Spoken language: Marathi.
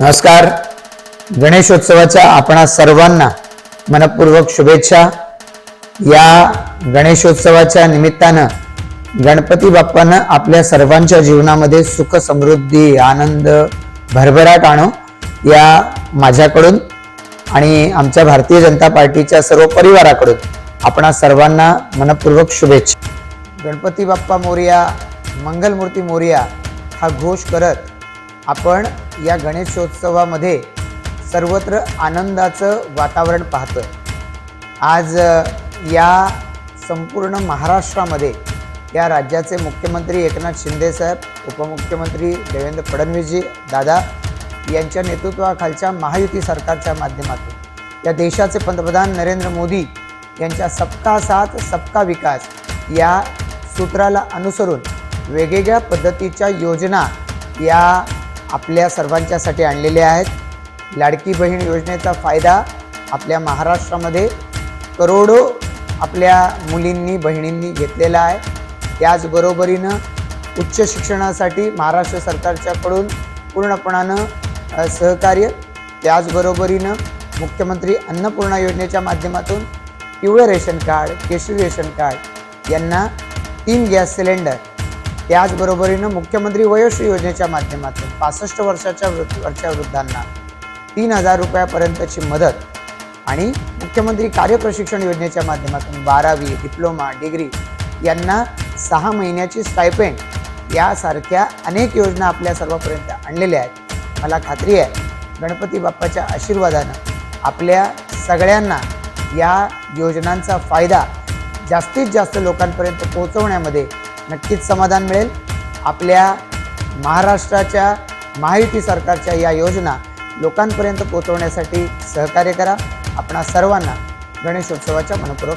नमस्कार. गणेशोत्सवाच्या आपणा सर्वांना मनपूर्वक शुभेच्छा. या गणेशोत्सवाच्या निमित्तानं गणपती बाप्पानं आपल्या सर्वांच्या जीवनामध्ये सुख समृद्धी आनंद भरभराट आणो या माझ्याकडून आणि आमच्या भारतीय जनता पार्टीच्या सर्व परिवाराकडून आपणा सर्वांना मनपूर्वक शुभेच्छा. गणपती बाप्पा मोर्या मंगलमूर्ती मोर्या हा घोष करत आपण या गणेशोत्सवामध्ये सर्वत्र आनंदाचं वातावरण पाहतो आज या संपूर्ण महाराष्ट्रामध्ये या राज्याचे मुख्यमंत्री एकनाथ शिंदेसाहेब उपमुख्यमंत्री देवेंद्र फडणवीसजी दादा यांच्या नेतृत्वाखालच्या महायुती सरकारच्या माध्यमातून या देशाचे पंतप्रधान नरेंद्र मोदी यांच्या सबका साथ सबका विकास या सूत्राला अनुसरून वेगवेगळ्या पद्धतीच्या योजना या आपल्या सर्वांच्यासाठी आणलेले आहेत. लाडकी बहीण योजनेचा फायदा आपल्या महाराष्ट्रामध्ये करोडो आपल्या मुलींनी बहिणींनी घेतलेला आहे. त्याचबरोबरीनं उच्च शिक्षणासाठी महाराष्ट्र सरकारच्याकडून पूर्णपणानं सहकार्य त्याचबरोबरीनं मुख्यमंत्री अन्नपूर्णा योजनेच्या माध्यमातून पिवळं रेशन कार्ड केशरी रेशन कार्ड यांना तीन गॅस सिलेंडर त्याचबरोबरीनं मुख्यमंत्री वयोश्री योजनेच्या माध्यमातून पासष्ट वर्षाच्या वरच्या वृद्धांना तीन हजार रुपयापर्यंतची मदत आणि मुख्यमंत्री कार्यप्रशिक्षण योजनेच्या माध्यमातून बारावी डिप्लोमा डिग्री यांना सहा महिन्याची स्टायपेंड यासारख्या अनेक योजना आपल्या सर्वांपर्यंत आणलेल्या आहेत. मला खात्री आहे गणपती बाप्पाच्या आशीर्वादानं आपल्या सगळ्यांना या योजनांचा फायदा जास्तीत जास्त लोकांपर्यंत पोहोचवण्यामध्ये नक्कीच समाधान मिळेल. आपल्या महाराष्ट्राच्या माहिती सरकारच्या या योजना लोकांपर्यंत पोहोचवण्यासाठी सहकार्य करा. आपणा सर्वांना गणेशोत्सवाच्या मनपूर्वक